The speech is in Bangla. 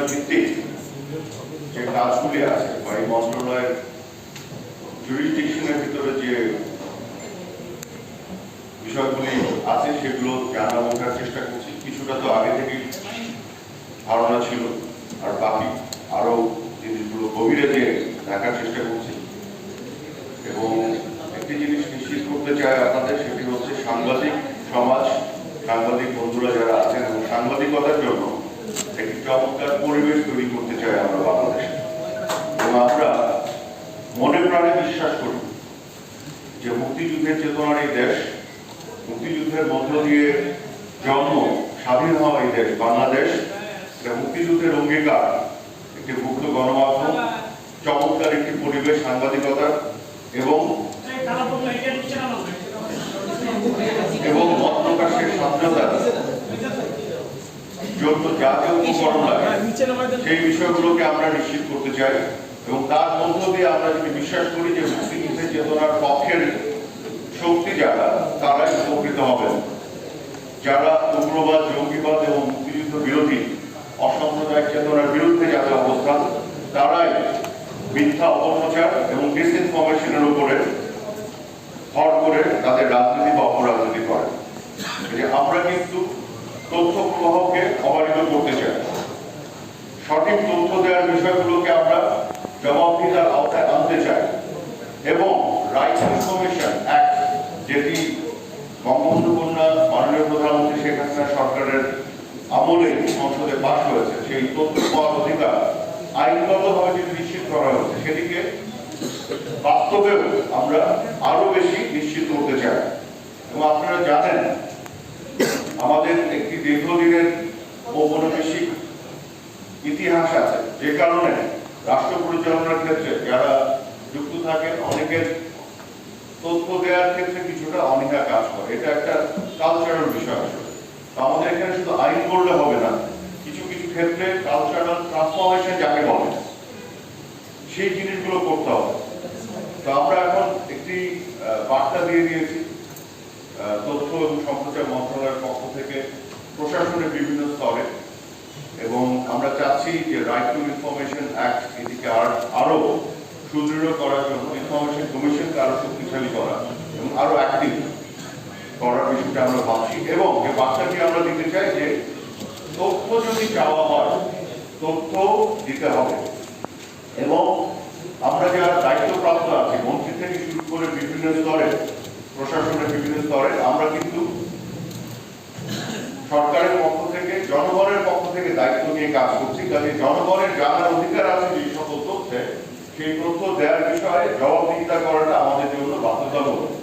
মন্ত্রণালয় ভিত্তিক যে কাজগুলি আছে বা এই মন্ত্রণালয়ের জুরিসডিকশনের ভিতরে যে বিষয়গুলি আছে, সেগুলো জানা বোঝার চেষ্টা করছি। কিছুটা তো আগে থেকেই ধারণা ছিল, আর বাকি আরও জিনিসগুলো গভীরে যে দেখার চেষ্টা করছি। এবং একটি জিনিস নিশ্চিত করতে চাই আপনাদের, সেটি হচ্ছে সাংবাদিক সমাজ, সাংবাদিক বন্ধুরা যারা আছেন এবং সাংবাদিকতার জন্য একটি চমৎকার পরিবেশ তৈরি করতে চাই আমরা বাংলাদেশে। এবং আমরা মনে প্রাণে বিশ্বাস করি যে মুক্তিযুদ্ধের চেতনার এই দেশ, মুক্তিযুদ্ধের মধ্য দিয়ে জন্ম, স্বাধীন হওয়া এই দেশ, বাংলাদেশ, এটা মুক্তিযুদ্ধের অঙ্গীকার, একটি মুক্ত গণমাধ্যম, চমৎকার একটি পরিবেশ, সাংবাদিকতা, এবং এবং জন্য যা যা উপকরণ লাগে সেই বিষয়গুলোকে আমরা নিশ্চিত করতে চাই। এবং তার মধ্য দিয়ে আমরা যদি বিশ্বাস করি যে মুক্তিযুদ্ধের চেতনার পক্ষের শক্তি যারা তারাই উপকৃত হবেন যারা উগ্রবাদ জঙ্গিবাদ এবং মুক্তিযুদ্ধ বিরোধী অসাম্প্রদায়িক চেতনার বিরুদ্ধে যাদের অবস্থান তারাই মিথ্যা অপপ্রচার এবং ডিসইনফরমেশনের উপরে ভর করে তাদের রাজনীতি বা অপরাজনীতি করে যে আমরা কিন্তু তথ্য প্রবাহকে অবারিত করতে চাই। সঠিক তথ্য দেওয়ার বিষয়গুলোকে আমরা জবাবদিহিতার আওতায় আনতে চাই এবং রাইট ইনফরমেশন অ্যাক্ট যেটি বঙ্গবন্ধু কন্যা মাননীয় প্রধানমন্ত্রী শেখ হাসিনা সরকারের আমলে সংসদে পাশ হয়েছে, সেই তথ্য পাওয়ার অধিকার আইনগতভাবে যদি নিশ্চিত করা হয়েছে, সেটিকে বাস্তবেও আমরা আরও বেশি নিশ্চিত করতে চাই। এবং আপনারা জানেন দীর্ঘদিনের ঔপনিবেশিক ইতিহাস আছে। যে কারণে রাষ্ট্র পরিচালনার ক্ষেত্রে যারা যুক্ত থাকেন, অনেকের তথ্য দেওয়ার ক্ষেত্রে কিছুটা অনীহা কাজ করে। এটা একটা কালচারাল বিষয় আসলে। আমাদের এখানে শুধু আইন করলে হবে না, কিছু কিছু ক্ষেত্রে কালচারাল ট্রান্সফরমেশন যাকে বলে, সেই জিনিসগুলো করতে হবে। তো আমরা এখন একটি বার্তা দিয়ে দিয়েছি তথ্য এবং সম্প্রচার মন্ত্রণালয়ের পক্ষ থেকে। প্রশাসনের বিভিন্ন স্তরে, এবং আমরা চাচ্ছি যে রাইট টু ইনফরমেশন অ্যাক্ট এটিকে আর আরও সুদৃঢ় করার জন্য ইনফরমেশন কমিশনকে আরও শক্তিশালী করা, এবং আরও অ্যাক্টিভ করার বিষয়টা আমরা ভাবছি। এবং যে বার্তাটি আমরা দিতে চাই যে, তথ্য যদি চাওয়া হয়, তথ্য দিতে হবে। এবং আমরা যারা দায়িত্বপ্রাপ্ত আছি, মন্ত্রী থেকে শুরু করে বিভিন্ন স্তরে, প্রশাসনের বিভিন্ন স্তরে, আমরা কিন্তু সরকারের পক্ষ থেকে, জনগণের পক্ষ থেকে দায়িত্ব নিয়ে কাজ করছি। কাজে জনগণের জানার অধিকার আছে, যে সকল তথ্যে, সেই তথ্য দেওয়ার বিষয়ে জবাবদিহিতা করাটা আমাদের জন্য বাধ্যতামূলক।